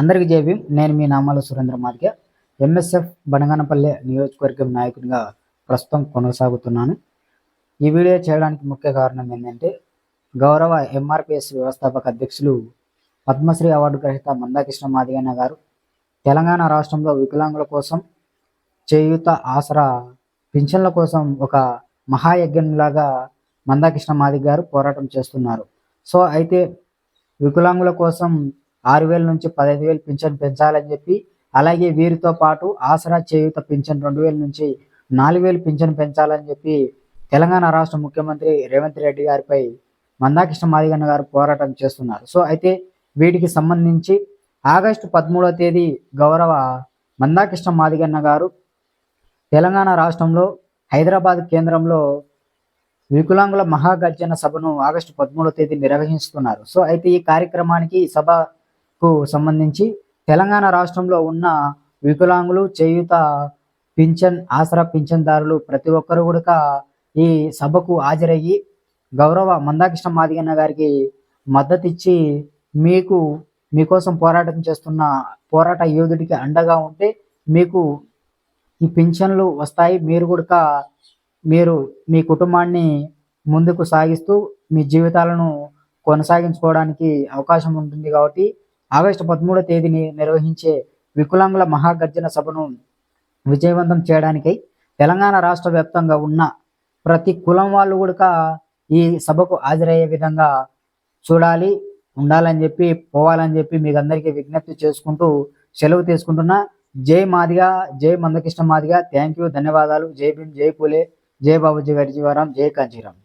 అందరికీ జేబీ నేను మీ నామాల సురేంద్ర మాదిగ. ఎంఎస్ఎఫ్ బనగానపల్లె నియోజకవర్గం నాయకునిగా ప్రస్తుతం కొనసాగుతున్నాను. ఈ వీడియో చేయడానికి ముఖ్య కారణం ఏంటంటే గౌరవ ఎంఆర్పిఎస్ వ్యవస్థాపక అధ్యక్షులు పద్మశ్రీ అవార్డు గ్రహీత మందాకృష్ణ మాదిగన్న గారు తెలంగాణ రాష్ట్రంలో వికలాంగుల కోసం చేయూత ఆసరా పింఛన్ల కోసం ఒక మహాయజ్ఞంలాగా మందాకృష్ణ మాదిగ గారు పోరాటం చేస్తున్నారు. సో అయితే వికలాంగుల కోసం ఆరు వేల నుంచి పదహైదు వేలు పింఛన్ పెంచాలని చెప్పి అలాగే వీరితో పాటు ఆసరా చేయూత పింఛన్ రెండు వేల నుంచి నాలుగు వేలు పింఛన్ పెంచాలని చెప్పి తెలంగాణ రాష్ట్ర ముఖ్యమంత్రి రేవంత్ రెడ్డి గారిపై మందాకృష్ణ మాదిగన్న గారు పోరాటం చేస్తున్నారు. సో అయితే వీటికి సంబంధించి ఆగస్టు పదమూడవ తేదీ గౌరవ మందాకృష్ణ మాదిగన్న గారు తెలంగాణ రాష్ట్రంలో హైదరాబాద్ కేంద్రంలో వికలాంగుల మహాగర్జన సభను ఆగస్టు పదమూడవ తేదీ నిర్వహిస్తున్నారు. సో అయితే ఈ కార్యక్రమానికి సభ కు సంబంధించి తెలంగాణ రాష్ట్రంలో ఉన్న వికలాంగులు చేయుత పింఛన్ ఆసరా పింఛన్దారులు ప్రతి ఒక్కరు కూడా ఈ సభకు హాజరయ్యి గౌరవ మందాకృష్ణ మాదిగన్న గారికి మద్దతు ఇచ్చి మీకు మీకోసం పోరాటం చేస్తున్న పోరాట యోధుడికి అండగా ఉంటే మీకు ఈ పింఛన్లు వస్తాయి. మీరు కూడా మీరు మీ కుటుంబాన్ని ముందుకు సాగిస్తూ మీ జీవితాలను కొనసాగించుకోవడానికి అవకాశం ఉంటుంది కాబట్టి ఆగస్టు పదమూడో తేదీని నిర్వహించే వికలాంగుల మహాగర్జన సభను విజయవంతం చేయడానికై తెలంగాణ రాష్ట్ర వ్యాప్తంగా ఉన్న ప్రతి కులం వాళ్ళు కూడా ఈ సభకు హాజరయ్యే విధంగా చూడాలి ఉండాలని చెప్పి పోవాలని చెప్పి మీకు అందరికీ విజ్ఞప్తి చేసుకుంటూ సెలవు తీసుకుంటున్నా. జై మాదిగా జై మందకృష్ణ మాదిగా. థ్యాంక్ యూ ధన్యవాదాలు. జై భీమ్ జై పూలే. జై బాబుజీ గడిజీవరం జై కాంచీరామ్